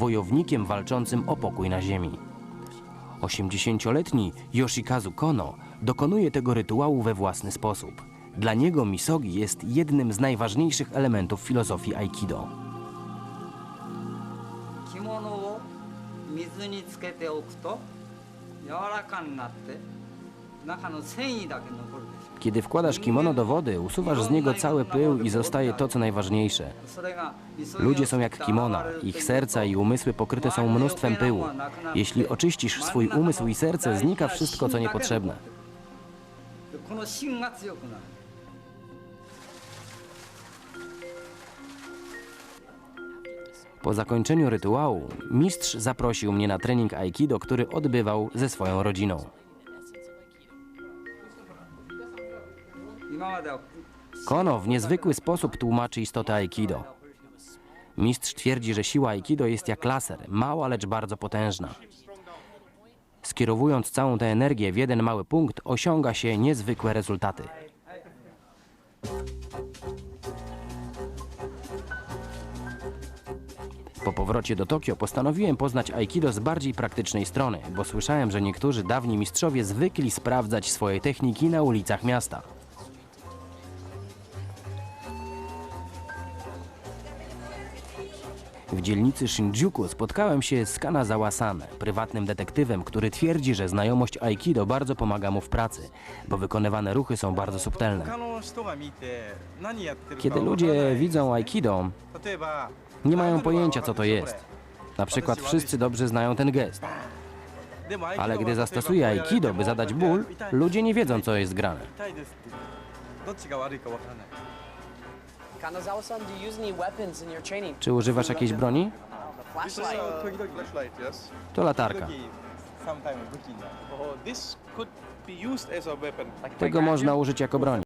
wojownikiem walczącym o pokój na ziemi. 80-letni Yoshikazu Kono dokonuje tego rytuału we własny sposób. Dla niego misogi jest jednym z najważniejszych elementów filozofii Aikido. Kimono wo mizu ni tsukete oku to, yawarakan natte, kiedy wkładasz kimono do wody, usuwasz z niego cały pył i zostaje to, co najważniejsze. Ludzie są jak kimona, ich serca i umysły pokryte są mnóstwem pyłu. Jeśli oczyścisz swój umysł i serce, znika wszystko, co niepotrzebne. Po zakończeniu rytuału mistrz zaprosił mnie na trening aikido, który odbywał ze swoją rodziną. Kono w niezwykły sposób tłumaczy istotę aikido. Mistrz twierdzi, że siła aikido jest jak laser, mała, lecz bardzo potężna. Skierowując całą tę energię w jeden mały punkt, osiąga się niezwykłe rezultaty. Po powrocie do Tokio postanowiłem poznać aikido z bardziej praktycznej strony, bo słyszałem, że niektórzy dawni mistrzowie zwykli sprawdzać swoje techniki na ulicach miasta. W dzielnicy Shinjuku spotkałem się z Kanazawa Sane, prywatnym detektywem, który twierdzi, że znajomość Aikido bardzo pomaga mu w pracy, bo wykonywane ruchy są bardzo subtelne. Kiedy ludzie widzą Aikido, nie mają pojęcia co to jest. Na przykład wszyscy dobrze znają ten gest. Ale gdy zastosuje Aikido, by zadać ból, ludzie nie wiedzą co jest grane. Czy używasz jakiejś broni? To latarka. Tego można użyć jako broni.